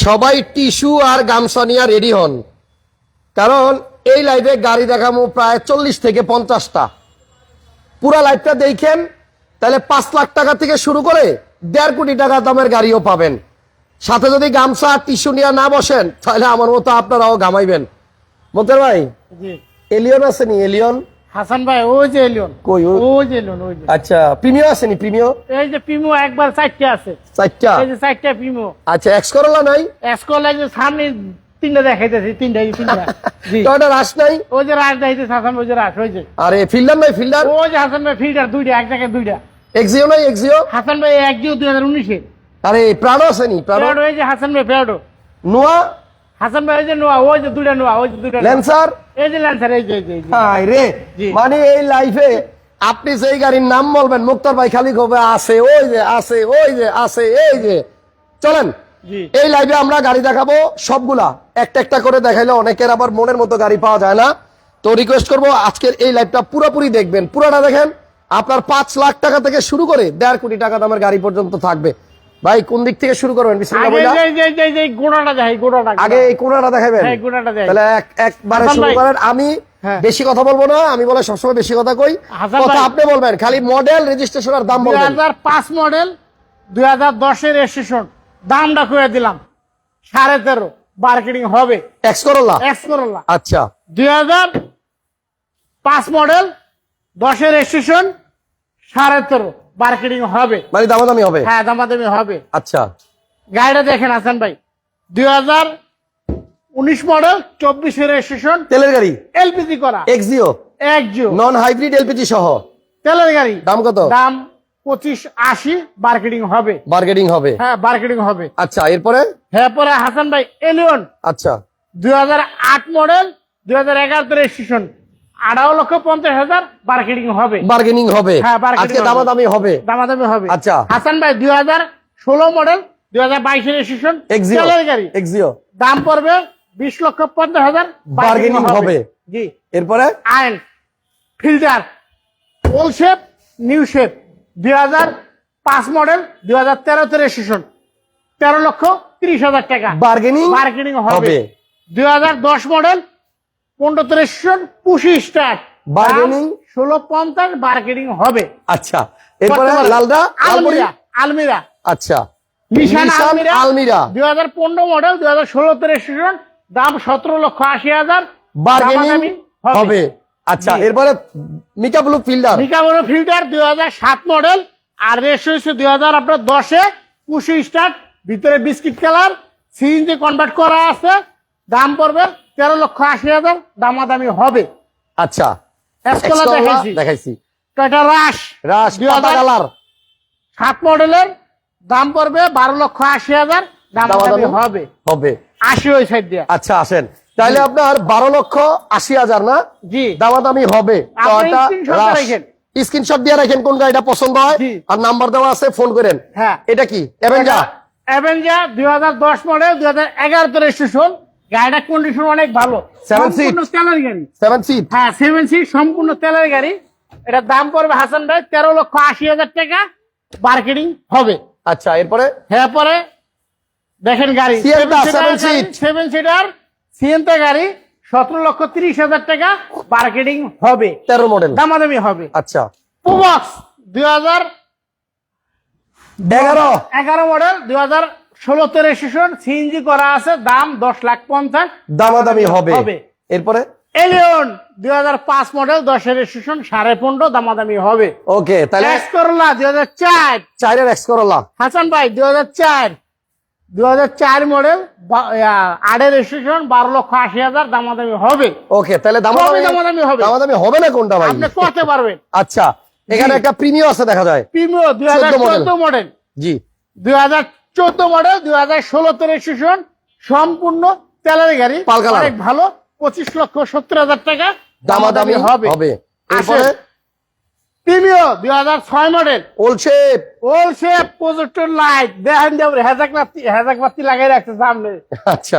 সবাই টিস্যু আর গামছা নিয়ে রেডি হন। কারণ এই লাইভে গাড়ি দেখামো প্রায় চল্লিশ থেকে পঞ্চাশটা। পুরা লাইভটা দেখেন তাহলে পাঁচ লাখ টাকা থেকে শুরু করে দেড় কোটি টাকা দামের গাড়িও পাবেন। সাথে যদি গামছা আর টিস্যু নিয়ে না বসেন তাহলে আমার মতো আপনারাও ঘামাইবেন। মতের ভাই এলিয়ন আসেনি এলিয়ন? হাসান ভাই ওই যে এলিয়ন। কই ও- ওই যে এলিয়ন ওই যে। আচ্ছা প্রিমিয় আসেনি প্রিমিয় এই যে পিমো একবার চারটে আছে। চারটা? এই যে চারটা পিমো আচ্ছা এক্স করলা নাই? এসকল এই যে সামনে তিনটা দেখাইতেছে তিনটা তিনটা। জি। টয়টা রাস নাই? ওই যে রাজ দেখাইতেছে হাসান ওই যে রাজ ওই যে। আরে ফিল্ডার নাই ফিল্ডার? ওই যে হাসান ভাই ফিল্টার দুইটা এক জায়গায় দুইটা। এক্সিও নাই এক্সিও হাসান ভাই এক জিও দুই হাজার উনিশে। আরে প্রাণো আসেনি প্রাণো প্যারোড ওই যে হাসান ভাই প্যারোড নোয়া হাসান ভাই যে নোয়া ওই যে দুইটা নোয়া ওই যে দুইটা ল্যান্সার এই যে ল্যান্সার এই যে এই যে, এই যে। হাই রে। মানে এই লাইফে আপনি সেই গাড়ির নাম বলবেন মুক্তার ভাই খালি কবে আছে ওই যে আছে ওই যে আছে এই যে। চলেন। এই লাইভে আমরা গাড়ি দেখাবো সবগুলা। একটা একটা করে দেখাইলে অনেকের আবার মনের মতো গাড়ি পাওয়া যায় না। তো রিকোয়েস্ট করব আজকের এই লাইভটা পুরোপুরি দেখবেন। পুরোটা দেখেন আপনার পাঁচ লাখ টাকা থেকে শুরু করে দেড় কোটি টাকা দামের গাড়ি পর্যন্ত থাকবে। ভাই কোন দিক থেকে শুরু করবেন? আগে এই কোনাটা দেখাবেন। হ্যাঁ। তাহলে একবারে শুরু করেন। আমি হ্যাঁ। বেশি কথা বলব না আমি বলে সবসময় বেশি কথা কই। কথা আপনি বলবেন খালি মডেল রেজিস্ট্রেশন আর দাম বলবেন। হাজার পাঁচ মডেল দুই হাজার দশের রেজিস্ট্রেশন দামটা করে দিলাম। সাড়ে তেরো। মার্কেটিং হবে। এক্স করলা এক্স করোলা আচ্ছা। দুই হাজার পাঁচ মডেল দশের রেজিস্ট্রেশন সাড়ে তেরো। মার্কেটিং হবে। মানে দামাদামি হবে? হ্যাঁ দামাদামি হবে। আচ্ছা। গাড়িটা দেখেন হাসান ভাই। দুই হাজার উনিশ মডেল চব্বিশের রেজিস্ট্রেশন তেলের গাড়ি? এলপিজি করা। এক্সিও এক জিও নন হাইব্রিড এলপিজি সহ? তেলের গাড়ি। দাম কত? দাম পঁচিশ আশি মার্কেটিং হবে। বার্গেটিং হবে। হ্যাঁ মার্কেটিং হবে। আচ্ছা এরপরে? হ্যাঁ পরে হাসান ভাই এলিয়ন আচ্ছা। দুই হাজার আট মডেল দুই হাজার এগারোতে রেজিস্ট্রেশন আঠারো লক্ষ পঞ্চাশ হাজার মার্কেটিং হবে। বার্গেনিং হবে। হ্যাঁ, আজকে। দামাদামি হবে। দামাদামি হবে। আচ্ছা। হাসান ভাই দুই হাজার ষোলো মডেল দুই হাজার বাইশের রেজিস্ট্রেশন এক্সিও গাড়ি। এক্সিও দাম পড়বে বিশ লক্ষ পঞ্চাশ হাজার Bargaining হবে। জি। এরপরে? আইন filter old shape new shape দুই হাজার পাঁচ মডেল দুই হাজার তেরোতে রেজিস্ট্রেশন তেরো লক্ষ তিরিশ হাজার টাকা। বার্গেনিং হবে। হবে। দুই হাজার দশ মডেল পনেরো রেজিস্ট্রেশন পুশি স্টার্ট Bargaining? ষোলো পঞ্চাশ মার্কেটিং হবে। আচ্ছা এরপরে লালদা আলমিরা আলমিরা। আচ্ছা। নিশান আলমিরা আলমিরা। দুই হাজার পনেরো মডেল দুই হাজার ষোলোতে রেজিস্ট্রেশন দাম সতেরো লক্ষ আশি হাজার। বার্গেনিং হবে। আচ্ছা এরপরে মিকা ব্লু ফিল্ডার। নিকামনো ফিল্টার দুই হাজার সাত মডেল আর রেস হয়েছে দুই হাজার আপনার দশে। পুশি স্টার্ট ভিতরে বিস্কিট কালার সিএনজি কনভার্ট করা আছে। দাম পড়বে তেরো লক্ষ আশি হাজার দামাদামি হবে। আচ্ছা। দেখাইছি। Toyota Rush colour? সাত মডেলের দাম পড়বে বারো লক্ষ আশি হাজার দামাদামি হবে। হবে। আশি ওই সাইড দিয়ে। আচ্ছা আসেন। তাহলে আপনার বারো লক্ষ আশি হাজার না? জি। দামাদামি হবে। স্ক্রিনশট দিয়ে রাখেন। কোন গাড়িটা পছন্দ হয়। আর নাম্বার দেওয়া আছে ফোন করেন। হ্যাঁ। এটা কি? অ্যাভেঞ্জা অ্যাভেঞ্জার দুই হাজার দশ মডেল দুই হাজার এগারোতে রেজিস্ট্রেশন গাড়িটার কন্ডিশন অনেক ভালো। Seat? তেলের গাড়ি। সেভেন সিট হ্যাঁ সেভেন সিট সম্পূর্ণ তেলের গাড়ি। এটার দাম পড়বে হাসান ভাই তেরো লক্ষ আশি হাজার টাকা। মার্কেটিং হবে। আচ্ছা এরপরে? হ্যাঁ পরে দেখেন গাড়ি। সেভেন সিটার সিএনতে গাড়ি সতেরো লক্ষ তিরিশ হাজার টাকা মার্কেটিং হবে। তেরো মডেল দামাদামি হবে। আচ্ছা। প্রবক্স দুই হাজার এগারো। এগারো মডেল দুই হাজার ষোলোতে রেজিস্ট্রেশন সিএনজি করা আছে দাম দশ লাখ পঞ্চাশ। দামাদামি হবে। হবে। এরপরে? এলিয়ন দুই হাজার পাঁচ মডেল দশের রেজিস্ট্রেশন সাড়ে পনেরো দামাদামি হবে। ওকে তাহলে এক্স করলা দুই হাজার চার। চারের এক্স করলা হাসান ভাই দুই হাজার চার। দুই হাজার চার মডেল আটের রেজিস্ট্রেশন বারো লক্ষ আশি হাজার দামাদামি হবে। ওকে তাহলে দামাদামি দামাদামি হবে? দামাদামি হবে না কোনটা ভাই? আপনি করতে পারবেন। আচ্ছা এখানে একটা প্রিমিয়াম আছে দেখা যায়। প্রিমিও দুই হাজার চোদ্দ মডেল জি। দুই হাজার চোদ্দ মডেল দুই হাজার ষোলোতে রেজিস্ট্রেশন সম্পূর্ণ তেলের গাড়ি। অনেক ভালো পঁচিশ লক্ষ সত্তর হাজার টাকা দামাদামি হবে। হবে। দুই হাজার ছয় মডেল ওল শেপ ওল শেপ প্রজেক্টর লাইট দেখেন দেব হেজাক বাতি হেজাক বাতি লাগাই রাখছে সামনে। আচ্ছা।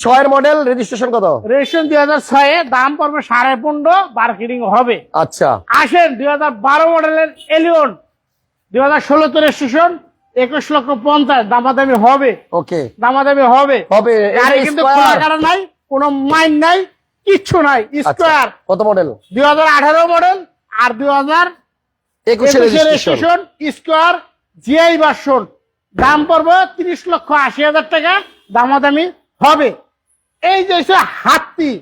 ছয়ের মডেল রেজিস্ট্রেশন কত? রেজিস্ট্রেশন দুই হাজার ছয়ে দাম পড়বে সাড়ে পনেরো মার্কেটিং হবে। আচ্ছা। আসেন দুই হাজার বারো মডেলের এলিয়ন দুই হাজার ষোলোতে রেজিস্ট্রেশন একুশ লক্ষ পঞ্চাশ দামাদামি হবে। ওকে। দামাদামি হবে। হবে গাড়ি কিন্তু খোলা কাটা নাই কোনো মাইন নাই কিচ্ছু নাই আচ্ছা, স্কোয়ার কত মডেল দুই হাজার আঠারো মডেল আর দুই হাজার একুশে একুশের রেজিস্ট্রেশন স্কোয়ার জিআই ভার্সন দাম পড়বে তিরিশ লক্ষ আশি হাজার টাকা দামাদামি হবে। এই যে হাতি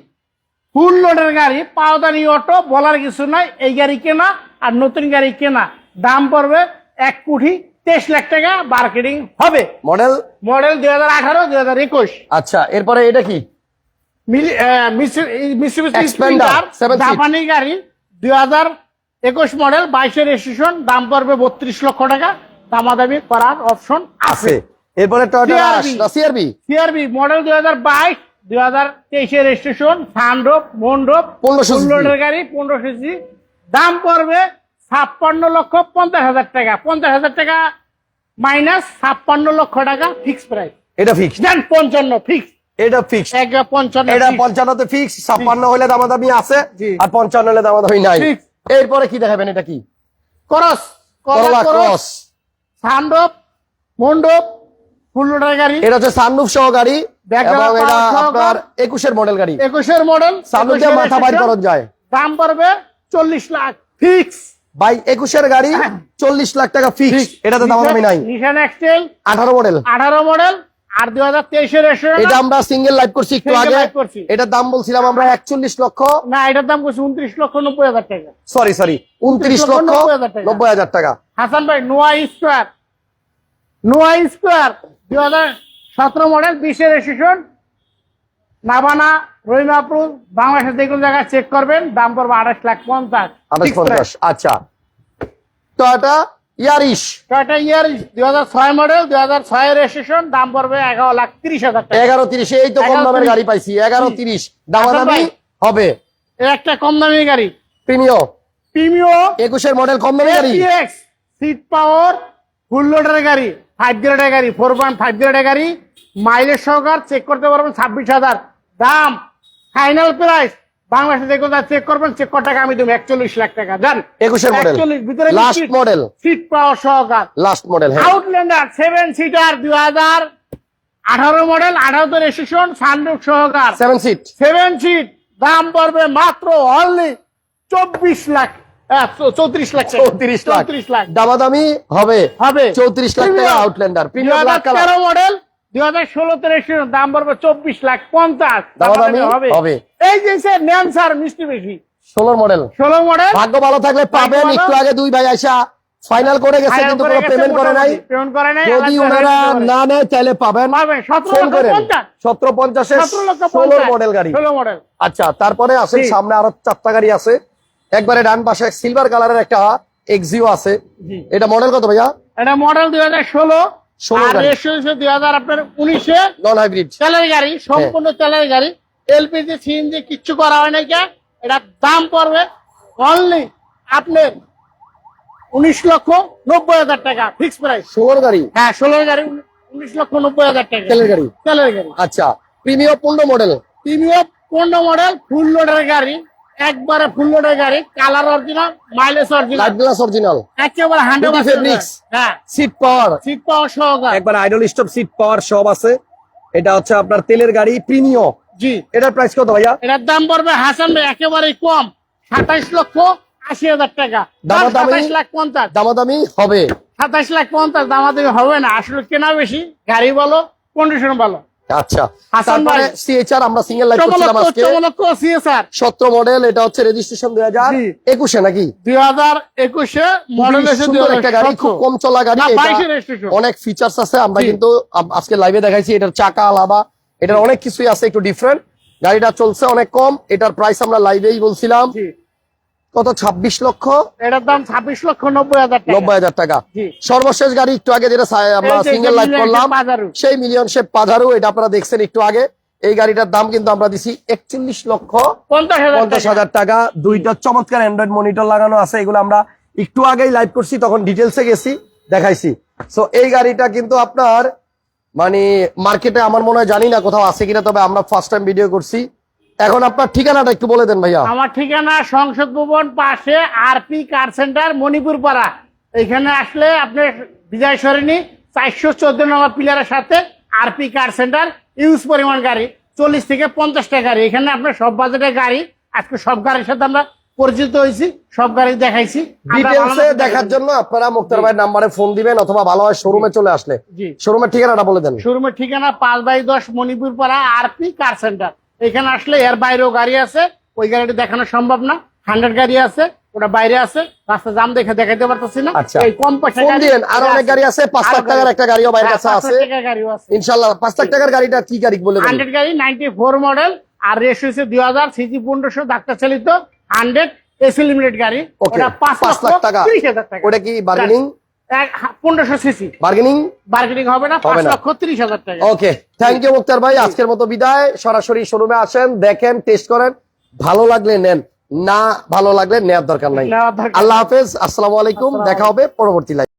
ফুল লোডের গাড়ি পাওদানি অটো বলার কিছু নাই এই গাড়ি কেনা আর নতুন গাড়ি কেনা। দাম পড়বে এক কোটি তেইশ লাখ টাকা মার্কেটিং হবে। মডেল মডেল দুই হাজার আঠারো দুই হাজার একুশ। আচ্ছা এরপরে এটা কি? জাপানি গাড়ি দুই হাজার একুশ মডেল বাইশের রেজিস্ট্রেশন দাম পড়বে বত্রিশ লক্ষ টাকা। দামাদামি করার অপশন আছে। এরপরে সিআরবি সিআরবি মডেল দুই হাজার বাইশ দুই হাজার তেইশের রেজিস্ট্রেশন সানডোপ মন্ডপ 1500 cc গাড়ি পনেরো সিসি। দাম পড়বে ছাপ্পান্ন লক্ষ পঞ্চাশ হাজার টাকা। পঞ্চাশ হাজার টাকা মাইনাস ছাপ্পান্ন লক্ষ টাকা ফিক্স প্রাইস এটা ফিক্স দেন পঞ্চান্ন ফিক্স এটা ফিক্স পঞ্চান্ন এটা পঞ্চান্নতে ফিক্স ছাপ্পান্ন হলে দামাদামি আছে জি। আর পঞ্চান্ন হলে দামাদামি নাই। এরপরে কি দেখাবেন এটা কি? করস। করলা ক্রস সানডোপ মন্ডপ ফুল গাড়ি। এটা হচ্ছে সানরুফ সহ গাড়ি এবং এটা আপনার একুশের মডেল গাড়ি। একুশের মডেল সানরুফ মাথা বাইর করা যায়। দাম পড়বে চল্লিশ লাখ। ফিক্স ভাই একুশের গাড়ি চল্লিশ লাখ টাকা ফিক্স এটাতে দামাদামি নাই। নিশান এক্সটেল আঠারো মডেল আঠারো মডেল আর দুই হাজার তেইশের এটা আমরা সিঙ্গেল লাইভ করছি একটু আগে। করছি। এটার দাম বলছিলাম আমরা একচল্লিশ লক্ষ। না এটার দাম করছে উনত্রিশ লক্ষ নব্বই হাজার টাকা। সরি সরি উনত্রিশ লক্ষ লক্ষ 90,000 টাকা। নব্বই হাজার টাকা। হাসান ভাই নোয়া স্কোয়ার নোয়া স্কোয়ার দুই হাজার সতেরো মডেল বিশের রেজিস্ট্রেশন নাবানা রহিমাপুর বাংলাদেশের যে কোনো জায়গায় চেক করবেন দাম পড়বে আঠাশ লাখ পঞ্চাশ। আঠাশ পঞ্চাশ আচ্ছা। টয়টা ইয়ারিশ টয়টা ইয়ার দুই হাজার ছয় মডেল দুই হাজার ছয় রেজিস্ট্রেশন দাম পড়বে এগারো লাখ তিরিশ হাজার এগারো তিরিশ এই তো কম দামের গাড়ি পাইছি এগারো তিরিশ। দামাদামি হবে। একটা কম দামি গাড়ি। প্রিমিও। একুশের মডেল কম দামি গাড়ি। সিট পাওয়ার ফুল লোডের গাড়ি ফাইভ গ্রেডের গাড়ি ফোর পয়েন্ট ফাইভ গ্রেডের গাড়ি মাইলেজ সহকার চেক করতে পারবেন ছাব্বিশ হাজার। দাম ফাইনাল প্রাইস বাংলাদেশে কোথায় চেক করবেন চেক কর টাকা আমি দেবো একচল্লিশ লাখ টাকা। জান একুশের মডেল ভিতরে last model seat power সহকার। Last model Outlander seven seater দুই হাজার আঠারো মডেল রেজিস্ট্রেশন সানরুফ সহকার। সেভেন সিট সেভেন সিট দাম পড়বে মাত্র অনলি চব্বিশ লাখ চৌত্রিশ লাখ। চৌত্রিশ লাখ। চৌত্রিশ লাখ। দামাদামি হবে। হবে। চৌত্রিশ লাখ টাকা। আউটল্যান্ডার মডেল পঞ্চাশ। ষোলো মডেল গাড়ি। মডেল আচ্ছা তারপরে আসেন সামনে আরও চারটা গাড়ি আছে। একবারে ডান পাশে সিলভার কালারের একটা এক্সিও আছে। এটা মডেল কত ভাইয়া? এটা মডেল 2016 দুই হাজার আপনার উনিশে নন হাইব্রিড। তেলের গাড়ি সম্পূর্ণ তেলের গাড়ি। এলপিজি সিএনজি কিচ্ছু করা হয় এটা দাম পড়বে অনলি আপনার উনিশ লক্ষ নব্বই হাজার টাকা ফিক্স প্রাইস ষোলোর গাড়ি? হ্যাঁ ষোলোর গাড়ি উনিশ লক্ষ নব্বই হাজার টাকা। তেলের গাড়ি? তেলের গাড়ি। আচ্ছা প্রিমিয়াম পনেরো মডেল প্রিমিয়াম পনেরো মডেল ফুল লোডের গাড়ি। একবারে ফুল লোডের গাড়ি colour original mileage original light glass original একেবারে হান্ড্রেড Duty হ্যাঁ। সিট পাওয়ার সিট পাওয়ার সহকার। একবার আইডল স্টপ সিট পাওয়ার সব আছে। এটা হচ্ছে আপনার তেলের গাড়ি প্রিমিয়াম জি। এটার প্রাইস কত ভাইয়া? এটার দাম পড়বে হাসান ভাই একেবারে কম। সাতাইশ লক্ষ আশি হাজার টাকা। দামাদামি? সাতাইশ লাখ পঞ্চাশ। দামাদামি হবে। সাতাইশ লাখ পঞ্চাশ দামাদামি হবে না। আসলে কেনা বেশি গাড়ি বলো কন্ডিশন ভালো। আচ্ছা হাসান তারপরে ভাই। সিএচআর আমরা সিঙ্গেল লাইট করছিলাম আজকে। চমলক্ষ সিএসআর মডেল এটা হচ্ছে রেজিস্ট্রেশন দুই হাজার একুশে নাকি? দুই হাজার মডেল এসে একটা গাড়ি খুব কম চলা গাড়ি অনেক ফিচার্স আছে আমরা কিন্তু আজকে লাইভে দেখাইছি এটার চাকা আলাদা এটার অনেক কিছুই আছে একটু ডিফারেন্ট গাড়িটা চলছে অনেক কম এটার প্রাইস আমরা লাইভেই বলছিলাম। কত? ছাব্বিশ লক্ষ? এটার দাম ছাব্বিশ লক্ষ নব্বই হাজার নব্বই হাজার টাকা। সর্বশেষ গাড়ি একটু আগে যেটা আমরা সিঙ্গেল লাইভ করলাম সেই মিলিয়ন শেপ পাধারু এটা আপনারা দেখছেন একটু আগে। এই গাড়িটার দাম কিন্তু আমরা দিছি একচল্লিশ লক্ষ পঞ্চাশ হাজার পঞ্চাশ টাকা। হাজার টাকা। দুইটা চমৎকার অ্যান্ড্রয়েড মনিটর লাগানো আছে এগুলো আমরা একটু আগেই লাইভ করছি তখন ডিটেলসে গেছি দেখাইছি। সো এই গাড়িটা কিন্তু আপনার মানে মার্কেটে আমার মনে হয় জানি না কোথাও আছে কিনা তবে আমরা ফার্স্ট টাইম ভিডিও করছি। এখন আপনার ঠিকানাটা একটু বলে দেন ভাইয়া। আমার ঠিকানা সংসদ ভবন পাশে আরপি কার সেন্টার মণিপুর পাড়া এখানে আসলে আপনি বিজয় সরণি চারশো চোদ্দ নম্বর পিলারের সাথে আরপি কার সেন্টার ইউজ পরিমাণ গাড়ি চল্লিশ থেকে পঞ্চাশটা গাড়ি। এখানে আপনার সব বাজেটের গাড়ি আজকে সব গাড়ির সাথে আমরা পরিচিত হয়েছি সব গাড়ি দেখাইছি। ডিটেলসে দেখার জন্য আপনারা মুক্তার ভাই নাম্বারে ফোন দিবেন অথবা ভালো হয় শোরুমে চলে আসলে। শোরুমের ঠিকানাটা বলে দেন। শোরুমের ঠিকানা পাঁচ বাই দশ মণিপুর পাড়া আরপি কার সেন্টার এখানে আসলে এর বাইরেও গাড়ি আছে ওই গাড়িটা দেখানো সম্ভব না। হান্ড্রেড গাড়ি আছে ওটা বাইরে আছে রাস্তা জাম দেখে দেখাইতে পারতেছি না। আচ্ছা। এই কম পয়সা আরও অনেক গাড়ি আছে পাঁচ লাখ টাকার একটা গাড়িও বাইরের কাছে আছে। গাড়িও আছে। ইনশাল্লাহ পাঁচ লাখ টাকার গাড়িটা কি গাড়ি বলে হান্ড্রেড গাড়ি নাইনটি ফোর মডেল আর রেস হয়েছে দুই হাজার সিজি পনেরোশো ডাক্তার চালিত হান্ড্রেড এসি লিমিটেড গাড়ি। ওটা পাঁচ লাখ টাকা। টাকা। ওটা কি বার্গেনিং পনেরোশো সিসি। বার্গেনিং বার্গেনিং হবে না পাঁচ লক্ষ তিরিশ হাজার টাকা। ওকে থ্যাংক ইউ মুক্তার ভাই। আজকের মতো বিদায়। সরাসরি শোরুমে আসেন দেখেন টেস্ট করেন। ভালো লাগলে নেন না ভালো লাগলে নেওয়ার দরকার নাই। আল্লাহ হাফেজ আসসালামু আলাইকুম দেখা হবে পরবর্তী